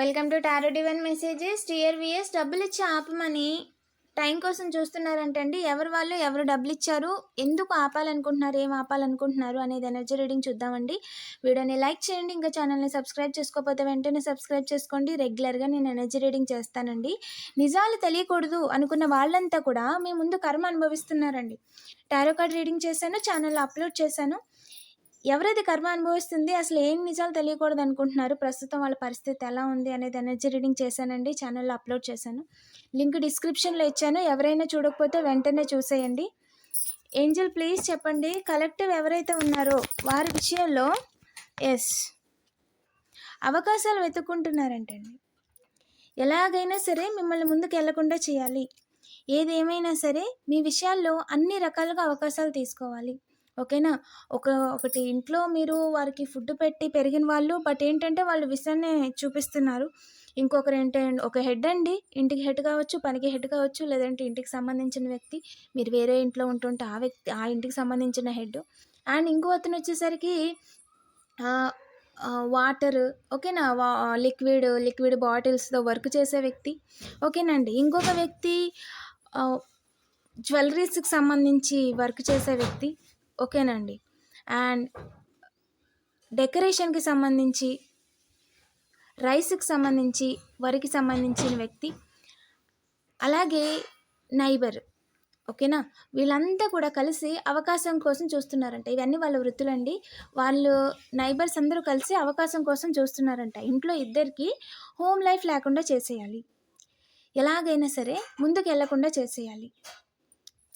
Welcome to tarot divine messages. Tear విఎస్ డబ్బులు ఇచ్చి ఆపమని టైం కోసం చూస్తున్నారంటండి. ఎవరు వాళ్ళు ఎవరు డబ్బులు ఇచ్చారు ఎందుకు ఆపాలనుకుంటున్నారు ఏం ఆపాలనుకుంటున్నారు అనేది ఎనర్జీ రీడింగ్ చూద్దామండి. వీడియోని లైక్ చేయండి ఇంకా ఛానల్ని సబ్స్క్రైబ్ చేసుకోకపోతే వెంటనే సబ్స్క్రైబ్ చేసుకోండి. రెగ్యులర్గా నేను ఎనర్జీ రీడింగ్ చేస్తానండి. నిజాలు తెలియకూడదు అనుకున్న వాళ్ళంతా కూడా మీ ముందు కర్మ అనుభవిస్తున్నారండి. టారో కార్డ్ రీడింగ్ చేశాను ఛానల్ అప్లోడ్ చేశాను. ఎవరైతే కర్మ అనుభవిస్తుంది అసలు ఏం నిజాలు తెలియకూడదు అనుకుంటున్నారు ప్రస్తుతం వాళ్ళ పరిస్థితి ఎలా ఉంది అనేది ఎనర్జీ రీడింగ్ చేశానండి ఛానల్లో అప్లోడ్ చేశాను. లింక్ డిస్క్రిప్షన్లో ఇచ్చాను ఎవరైనా చూడకపోతే వెంటనే చూసేయండి. ఏంజల్ ప్లీజ్ చెప్పండి కలెక్టివ్ ఎవరైతే ఉన్నారో వారి విషయంలో ఎస్ అవకాశాలు వెతుక్కుంటున్నారంటండి. ఎలాగైనా సరే మిమ్మల్ని ముందుకు వెళ్ళకుండా చేయాలి. ఏదేమైనా సరే మీ విషయాల్లో అన్ని రకాలుగా అవకాశాలు తీసుకోవాలి. ఓకేనా? ఒక ఒకటి ఇంట్లో మీరు వారికి ఫుడ్ పెట్టి పెరిగిన వాళ్ళు బట్ ఏంటంటే వాళ్ళు విషయాన్ని చూపిస్తున్నారు. ఇంకొకరు ఏంటంటే ఒక హెడ్ అండి ఇంటికి హెడ్ కావచ్చు పనికి హెడ్ కావచ్చు లేదంటే ఇంటికి సంబంధించిన వ్యక్తి మీరు వేరే ఇంట్లో ఉంటుంటే ఆ వ్యక్తి ఆ ఇంటికి సంబంధించిన హెడ్. అండ్ ఇంకో అతను వచ్చేసరికి వాటర్ ఓకేనా? వా లిక్విడ్ లిక్విడ్ బాటిల్స్తో వర్క్ చేసే వ్యక్తి. ఓకేనండి. ఇంకొక వ్యక్తి జ్యువెలరీస్కి సంబంధించి వర్క్ చేసే వ్యక్తి. ఓకేనండి. అండ్ డెకరేషన్కి సంబంధించి రైస్కి సంబంధించి వరికి సంబంధించిన వ్యక్తి అలాగే నైబర్ ఓకేనా? వీళ్ళంతా కూడా కలిసి అవకాశం కోసం చూస్తున్నారంట. ఇవన్నీ వాళ్ళ వృత్తులండి. వాళ్ళు నైబర్స్ అందరూ కలిసి అవకాశం కోసం చూస్తున్నారంట. ఇంట్లో ఇద్దరికి హోమ్ లైఫ్ లేకుండా చేసేయాలి. ఎలాగైనా సరే ముందుకు వెళ్ళకుండా చేసేయాలి.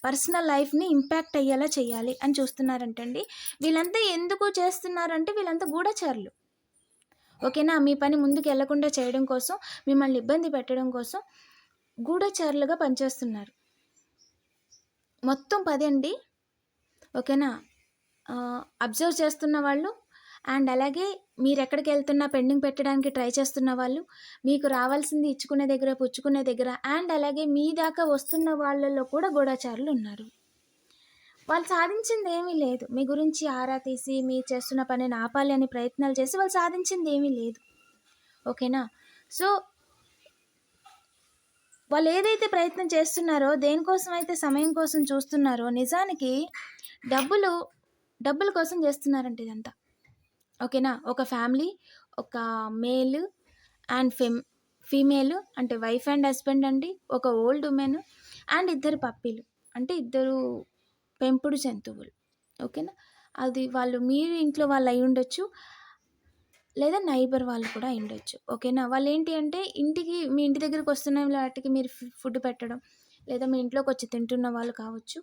పర్సనల్ లైఫ్ని ఇంపాక్ట్ అయ్యేలా చేయాలి అని చూస్తున్నారంటండి. వీళ్ళంతా ఎందుకు చేస్తున్నారంటే వీళ్ళంతా గూఢచారులు. ఓకేనా? మీ పని ముందుకు వెళ్ళకుండా చేయడం కోసం మిమ్మల్ని ఇబ్బంది పెట్టడం కోసం గూఢచారులుగా పనిచేస్తున్నారు. మొత్తం పది అండి ఓకేనా అబ్జర్వ్ చేస్తున్న వాళ్ళు అండ్ అలాగే మీరు ఎక్కడికి వెళ్తున్నా పెండింగ్ పెట్టడానికి ట్రై చేస్తున్న వాళ్ళు మీకు రావాల్సింది ఇచ్చుకునే దగ్గర పుచ్చుకునే దగ్గర అండ్ అలాగే మీ దాకా వస్తున్న వాళ్ళలో కూడా గూఢచారులు ఉన్నారు. వాళ్ళు సాధించింది ఏమీ లేదు. మీ గురించి ఆరా తీసి మీ చేస్తున్న పనిని ఆపాలి అని ప్రయత్నాలు చేసి వాళ్ళు సాధించింది ఏమీ లేదు. ఓకేనా? సో వాళ్ళు ఏదైతే ప్రయత్నం చేస్తున్నారో దేనికోసం అయితే సమయం కోసం చూస్తున్నారో నిజానికి డబ్బులు డబ్బుల కోసం చేస్తున్నారంట ఇదంతా. ఓకేనా? ఒక ఫ్యామిలీ ఒక మేల్ అండ్ ఫెమ్ ఫీమేల్ అంటే వైఫ్ అండ్ హస్బెండ్ అండి ఒక ఓల్డ్ ఉమెన్ అండ్ ఇద్దరు పప్పీలు. అంటే ఇద్దరు పెంపుడు జంతువులు. ఓకేనా? అది వాళ్ళు మీరు ఇంట్లో వాళ్ళు అయి ఉండొచ్చు లేదా నైబర్ వాళ్ళు కూడా అయి ఉండొచ్చు. ఓకేనా? వాళ్ళు ఏంటి అంటే ఇంటికి మీ ఇంటి దగ్గరికి వస్తున్న వాటికి మీరు ఫుడ్ పెట్టడం లేదా మీ ఇంట్లోకి వచ్చి తింటున్న వాళ్ళు కావచ్చు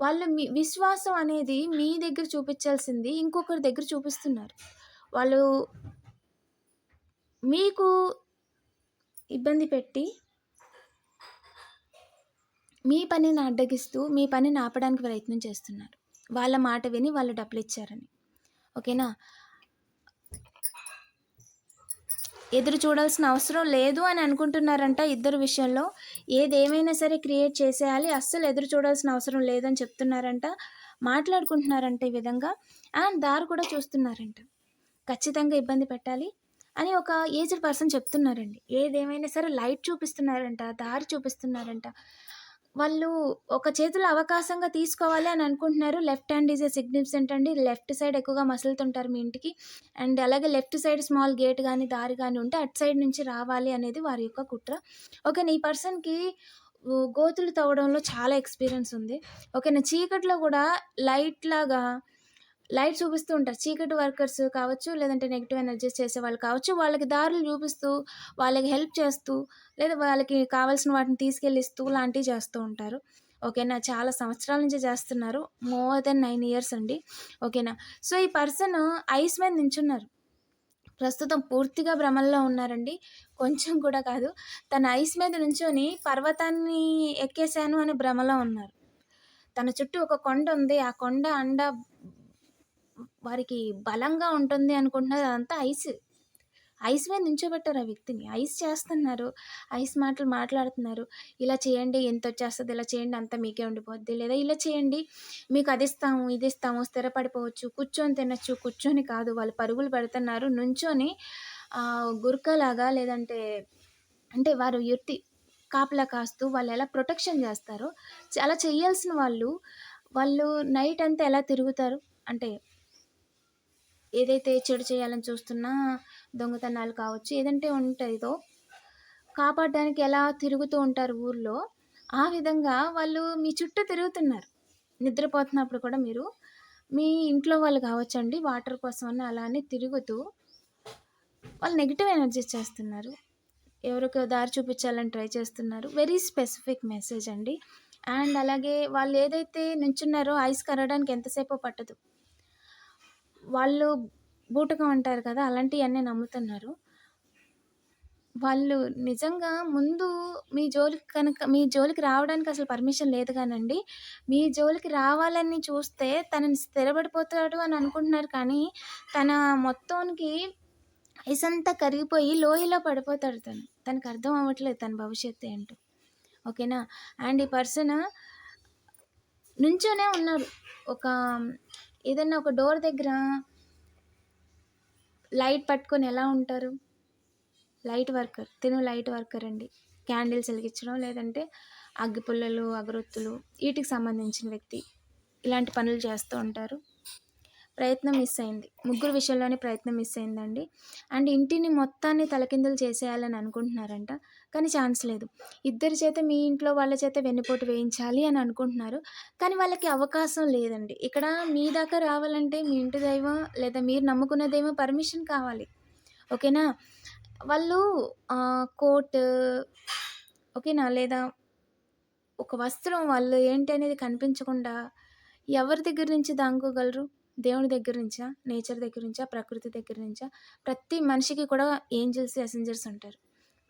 వాళ్ళ మీ విశ్వాసం అనేది మీ దగ్గర చూపించాల్సింది ఇంకొకరి దగ్గర చూపిస్తున్నారు. వాళ్ళు మీకు ఇబ్బంది పెట్టి మీ పనిని అడ్డగిస్తూ మీ పనిని ఆపడానికి ప్రయత్నం చేస్తున్నారు. వాళ్ళ మాట విని వాళ్ళు డబ్బులు ఇచ్చారని ఓకేనా? ఎదురు చూడాల్సిన అవసరం లేదు అని అనుకుంటున్నారంట ఇద్దరు విషయంలో. ఏదేమైనా సరే క్రియేట్ చేసేయాలి. అస్సలు ఎదురు చూడాల్సిన అవసరం లేదని చెప్తున్నారంట మాట్లాడుకుంటున్నారంట ఈ విధంగా. అండ్ దారి కూడా చూస్తున్నారంట. ఖచ్చితంగా ఇబ్బంది పెట్టాలి అని ఒక ఏజ్డ్ పర్సన్ చెప్తున్నారండి. ఏదేమైనా సరే లైట్ చూపిస్తున్నారంట దారి చూపిస్తున్నారంట. వాళ్ళు ఒక చేతిలో అవకాశంగా తీసుకోవాలి అని అనుకుంటున్నారు. Left hand is a significant అండి. లెఫ్ట్ సైడ్ ఎక్కువగా మసులుతుంటారు మీ ఇంటికి. అండ్ అలాగే లెఫ్ట్ సైడ్ స్మాల్ గేట్ కానీ దారి కానీ ఉంటే అటు సైడ్ నుంచి రావాలి అనేది వారి యొక్క కుట్ర. ఓకే ఈ పర్సన్కి గోతులు తవ్వడంలో చాలా ఎక్స్పీరియన్స్ ఉంది. ఓకేనా చీకట్లో కూడా లైట్ లాగా లైట్ చూపిస్తూ ఉంటారు. చీకటి వర్కర్స్ కావచ్చు లేదంటే నెగిటివ్ ఎనర్జీస్ చేసే వాళ్ళు కావచ్చు వాళ్ళకి దారులు చూపిస్తూ వాళ్ళకి హెల్ప్ చేస్తూ లేదా వాళ్ళకి కావాల్సిన వాటిని తీసుకెళ్ళిస్తూ లాంటివి చేస్తూ ఉంటారు. ఓకేనా? చాలా సంవత్సరాల నుంచి చేస్తున్నారు. మోర్ దెన్ నైన్ ఇయర్స్ అండి. ఓకేనా? సో ఈ పర్సన్ ఐస్ మీద నించున్నారు. ప్రస్తుతం పూర్తిగా భ్రమల్లో ఉన్నారండి. కొంచెం కూడా కాదు. తన ఐస్ మీద నుంచొని పర్వతాన్ని ఎక్కేశాను అని భ్రమలో ఉన్నారు. తన చుట్టూ ఒక కొండ ఉంది. ఆ కొండ అండ వారికి బలంగా ఉంటుంది అనుకుంటున్నది అదంతా ఐస్. ఐస్ మీద నించోబెట్టారు ఆ వ్యక్తిని. ఐస్ చేస్తున్నారు. ఐస్ మాటలు మాట్లాడుతున్నారు. ఇలా చేయండి ఎంత వచ్చేస్తుంది ఇలా చేయండి అంత మీకే ఉండిపోద్ది. లేదా ఇలా చేయండి మీకు అది ఇస్తాము ఇది ఇస్తాము స్థిరపడిపోవచ్చు. కూర్చొని తినచ్చు. కూర్చొని కాదు వాళ్ళు పరుగులు పెడుతున్నారు. నుంచొని గుర్కలాగా లేదంటే అంటే వారు యుర్తి కాపలా కాస్తూ వాళ్ళు ఎలా ప్రొటెక్షన్ చేస్తారో అలా చేయాల్సిన వాళ్ళు, వాళ్ళు నైట్ అంతా ఎలా తిరుగుతారు? అంటే ఏదైతే చెడు చేయాలని చూస్తున్నా దొంగతనాలు కావచ్చు, ఏదంటే ఉంటుందో కాపాడడానికి ఎలా తిరుగుతూ ఉంటారు ఊర్లో, ఆ విధంగా వాళ్ళు మీ చుట్టూ తిరుగుతున్నారు. నిద్రపోతున్నప్పుడు కూడా మీరు మీ ఇంట్లో వాళ్ళు కావచ్చండి, వాటర్ కోసం అలా అని తిరుగుతూ వాళ్ళు నెగిటివ్ ఎనర్జీస్ చేస్తున్నారు. ఎవరికో దారి చూపించాలని ట్రై చేస్తున్నారు. వెరీ స్పెసిఫిక్ మెసేజ్ అండి. అండ్ అలాగే వాళ్ళు ఏదైతే నుంచున్నారో ఐస్ కరగడానికి ఎంతసేపో పట్టదు. వాళ్ళు బూటకం అంటారు కదా! అలాంటివన్నీ నమ్ముతున్నారు. వాళ్ళు నిజంగా ముందు మీ జోలికి కనుక మీ జోలికి రావడానికి అసలు పర్మిషన్ లేదు కానండి మీ జోలికి రావాలని చూస్తే తనని స్థిరపడిపోతాడు అని అనుకుంటున్నారు కానీ, తన మొత్తానికి ఐసంతా కరిగిపోయి లోయలో పడిపోతాడు తను. తనకు అర్థం అవ్వట్లేదు తన భవిష్యత్తు ఏంటో. ఓకేనా? అండ్ ఈ పర్సన్ నుంచోనే ఉన్నారు. ఒక ఏదన్నా ఒక డోర్ దగ్గర లైట్ పట్టుకొని ఎలా ఉంటారు? Light worker. తిను లైట్ వర్కర్ అండి. క్యాండిల్స్ వెలిగించడం లేదంటే అగ్గిపుల్లలు, అగరొత్తులు వీటికి సంబంధించిన వ్యక్తి. ఇలాంటి పనులు చేస్తూ ఉంటారు. ప్రయత్నం మిస్ అయింది. ముగ్గురు విషయంలోనే ప్రయత్నం మిస్ అయిందండి. అండ్ ఇంటిని మొత్తాన్ని తలకిందులు చేసేయాలని అనుకుంటున్నారంట. కానీ ఛాన్స్ లేదు. ఇద్దరి చేత మీ ఇంట్లో వాళ్ళ చేత వెన్నుపోటు వేయించాలి అని అనుకుంటున్నారు. కానీ వాళ్ళకి అవకాశం లేదండి. ఇక్కడ మీ దాకా రావాలంటే మీ ఇంటి దైవం లేదా మీరు నమ్ముకున్న దైవం పర్మిషన్ కావాలి. ఓకేనా? వాళ్ళు కోట్ ఓకేనా? లేదా ఒక వస్త్రం వాళ్ళు ఏంటి అనేది కనిపించకుండా ఎవరి దగ్గర నుంచి దాంకోగలరు? దేవుని దగ్గర నుంచా? నేచర్ దగ్గర నుంచా? ప్రకృతి దగ్గర నుంచా? ప్రతి మనిషికి కూడా ఏంజల్స్ మెసెంజర్స్ ఉంటారు.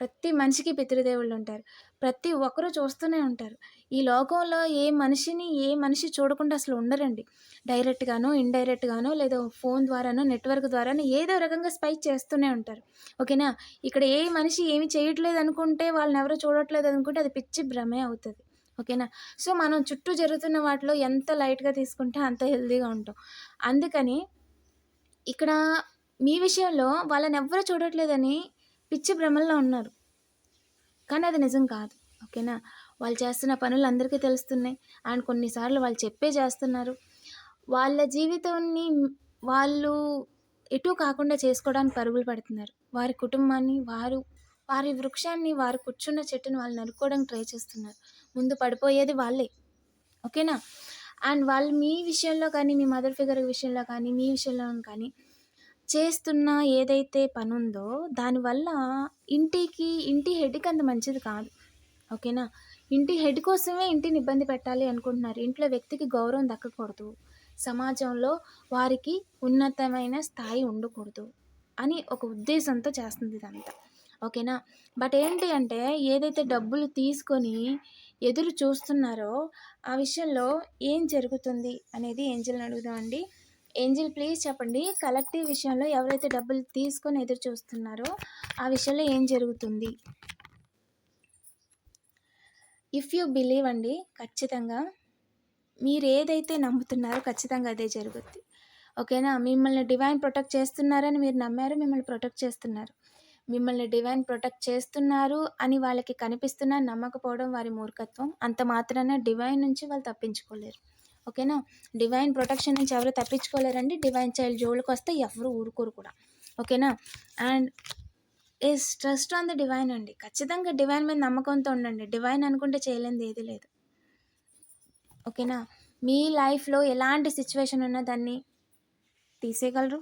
ప్రతి మనిషికి పితృదేవుళ్ళు ఉంటారు. ప్రతి ఒక్కరు చూస్తూనే ఉంటారు. ఈ లోకంలో ఏ మనిషిని ఏ మనిషి చూడకుండా అసలు ఉండరండి. డైరెక్ట్‌గానో, ఇండైరెక్ట్‌గానో లేదా ఫోన్ ద్వారానో, నెట్‌వర్క్ ద్వారానో ఏదో రకంగా స్పై చేస్తూనే ఉంటారు. ఓకేనా? ఇక్కడ ఏ మనిషి ఏమి చేయట్లేదు అనుకుంటే, వాళ్ళని ఎవరో చూడట్లేదు అనుకుంటే అది పిచ్చి భ్రమే అవుతుంది ఓకేనా? సో, మనం చుట్టూ జరుగుతున్న వాటిలో ఎంత లైట్‌గా తీసుకుంటే అంత హెల్తీగా ఉంటాం. అందుకని ఇక్కడ మీ విషయంలో వాళ్ళని ఎవ్వరు చూడట్లేదని పిచ్చి భ్రమల్లో ఉన్నారు. కానీ అది నిజం కాదు. ఓకేనా? వాళ్ళు చేస్తున్న పనులు అందరికీ తెలుస్తున్నాయి. అండ్ కొన్నిసార్లు వాళ్ళు చెప్పే చేస్తున్నారు. వాళ్ళ జీవితాన్ని వాళ్ళు ఎటూ కాకుండా చేసుకోవడానికి పరుగులు పడుతున్నారు వారి కుటుంబాన్ని, వారు వారి వృక్షాన్ని, వారు కూర్చున్న చెట్టుని వాళ్ళు నరుక్కోవడానికి ట్రై చేస్తున్నారు. ముందు పడిపోయేది వాళ్ళే. ఓకేనా? అండ్ వాళ్ళు మీ విషయంలో కానీ, మీ మదర్ ఫిగర్ విషయంలో కానీ, మీ విషయంలో కానీ చేస్తున్న ఏదైతే పనుందో దానివల్ల ఇంటికి ఇంటి హెడ్‌కి అంత మంచిది కాదు. ఓకేనా? ఇంటి హెడ్ కోసమే ఇంటిని ఇబ్బంది పెట్టాలి అనుకుంటున్నారు. ఇంట్లో వ్యక్తికి గౌరవం దక్కకూడదు. సమాజంలో వారికి ఉన్నతమైన స్థాయి ఉండకూడదు అని ఒక ఉద్దేశంతో చేస్తుంది ఇదంతా. ఓకేనా? బట్ ఏంటి అంటే ఏదైతే డబ్బులు తీసుకొని ఎదురు చూస్తున్నారో ఆ విషయంలో ఏం జరుగుతుంది అనేది ఏం చేయాలని అడుగుదామండి. ఏంజెల్ ప్లీజ్ చెప్పండి. కలెక్టివ్ విషయంలో ఎవరైతే డబ్బులు తీసుకొని ఎదురు చూస్తున్నారో ఆ విషయంలో ఏం జరుగుతుంది? ఇఫ్ యూ బిలీవ్ అండి ఖచ్చితంగా మీరు ఏదైతే నమ్ముతున్నారో ఖచ్చితంగా అదే జరుగుద్ది. ఓకేనా? మిమ్మల్ని డివైన్ ప్రొటెక్ట్ చేస్తున్నారని మీరు నమ్మారు. మిమ్మల్ని ప్రొటెక్ట్ చేస్తున్నారు. మిమ్మల్ని డివైన్ ప్రొటెక్ట్ చేస్తున్నారు అని వాళ్ళకి కనిపిస్తున్నా నమ్మకపోవడం వారి మూర్ఖత్వం. అంత మాత్రాన డివైన్ నుంచి వాళ్ళు తప్పించుకోలేరు. ఓకేనా? డివైన్ ప్రొటెక్షన్ నుంచి ఎవరు తప్పించుకోలేరండి. డివైన్ చైల్డ్ జోలికొస్తే ఎవరు ఊరుకోరు కూడా. ఓకేనా? And yes trust on the divine అండి. ఖచ్చితంగా డివైన్ మీద నమ్మకంతో ఉండండి. డివైన్ అనుకుంటే చేయలేనిది ఏది లేదు. ఓకేనా? మీ లైఫ్‌లో ఎలాంటి సిచ్యువేషన్ ఉన్నా దాన్ని తీసేయగలరు.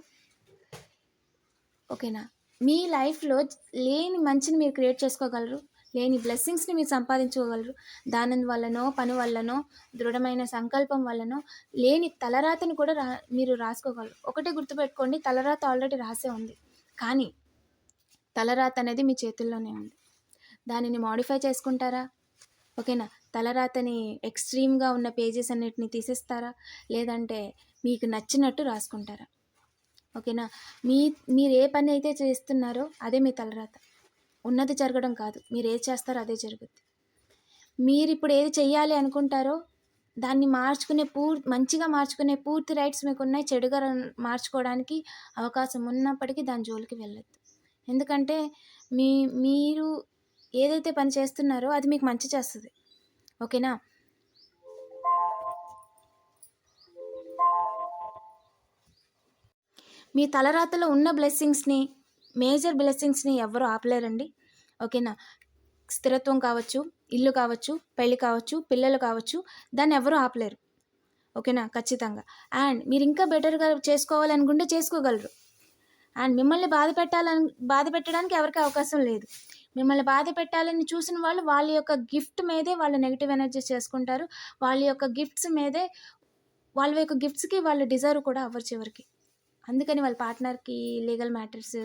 ఓకేనా? మీ లైఫ్‌లో లేని మంచిని మీరు క్రియేట్ చేసుకోగలరు. లేని బ్లెస్సింగ్స్‌ని మీరు సంపాదించుకోగలరు. దాని వల్లనో, పని వల్లనో, దృఢమైన సంకల్పం వల్లనో లేని తలరాతని కూడా రా మీరు రాసుకోగలరు. ఒకటే గుర్తుపెట్టుకోండి తలరాత ఆల్రెడీ రాసే ఉంది. కానీ తలరాత అనేది మీ చేతుల్లోనే ఉంది. దానిని మాడిఫై చేసుకుంటారా? ఓకేనా? తలరాతని ఎక్స్‌ట్రీమ్‌గా ఉన్న పేజెస్ అన్నిటిని తీసేస్తారా? లేదంటే మీకు నచ్చినట్టు రాసుకుంటారా? ఓకేనా? మీ మీరు ఏ పని అయితే చేస్తున్నారో అదే మీ తలరాత. ఉన్నది జరగడం కాదు. మీరు ఏది చేస్తారో అదే జరుగుద్ది. మీరు ఇప్పుడు ఏది చెయ్యాలి అనుకుంటారో దాన్ని మార్చుకునే పూర్ మంచిగా మార్చుకునే పూర్తి రైట్స్ మీకు ఉన్నాయి చెడుగా మార్చుకోవడానికి అవకాశం ఉన్నప్పటికీ దాని జోలికి వెళ్ళొద్దు. ఎందుకంటే మీ మీరు ఏదైతే పని చేస్తున్నారో అది మీకు మంచి చేస్తుంది ఓకేనా మీ తలరాతలో ఉన్న బ్లెస్సింగ్స్ని మేజర్ బ్లెస్సింగ్స్ని ఎవరు ఆపలేరండి. ఓకేనా? స్థిరత్వం కావచ్చు ఇల్లు కావచ్చు పెళ్ళి కావచ్చు పిల్లలు కావచ్చు దాన్ని ఎవరు ఆపలేరు. ఓకేనా? ఖచ్చితంగా. అండ్ మీరు ఇంకా బెటర్గా చేసుకోవాలనుకుంటే చేసుకోగలరు. అండ్ మిమ్మల్ని బాధ పెట్టాలని బాధ పెట్టడానికి ఎవరికి అవకాశం లేదు. మిమ్మల్ని బాధ పెట్టాలని చూసిన వాళ్ళు వాళ్ళ యొక్క గిఫ్ట్ మీదే వాళ్ళు నెగిటివ్ ఎనర్జీస్ చేసుకుంటారు. వాళ్ళ యొక్క గిఫ్ట్స్ మీదే వాళ్ళ యొక్క గిఫ్ట్స్కి వాళ్ళు డిజర్వ్ కూడా అవ్వరు చివరికి. అందుకని వాళ్ళ పార్ట్నర్కి లీగల్ మ్యాటర్స్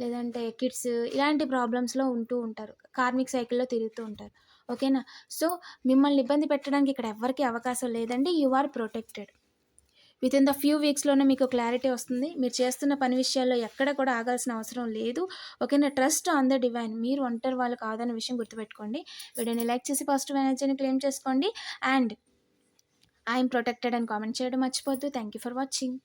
లేదంటే కిడ్స్ ఇలాంటి ప్రాబ్లమ్స్లో ఉంటూ ఉంటారు. కార్మిక్ సైకిల్లో తిరుగుతూ ఉంటారు. ఓకేనా? సో మిమ్మల్ని ఇబ్బంది పెట్టడానికి ఇక్కడ ఎవరికి అవకాశం లేదండి. You are protected. Within the few వీక్స్లోనే మీకు క్లారిటీ వస్తుంది. మీరు చేస్తున్న పని విషయాల్లో ఎక్కడ కూడా ఆగాల్సిన అవసరం లేదు. ఓకేనా? Trust on the divine. మీరు ఒంటరి వాళ్ళు కాదన్న విషయం గుర్తుపెట్టుకోండి. వీడియోని లైక్ చేసి పాజిటివ్ ఎనర్జీని క్లెయిమ్ చేసుకోండి. అండ్ ఐఎమ్ ప్రొటెక్టెడ్ అని కామెంట్ చేయడం మర్చిపోద్దు థ్యాంక్ యూ ఫర్ వాచింగ్.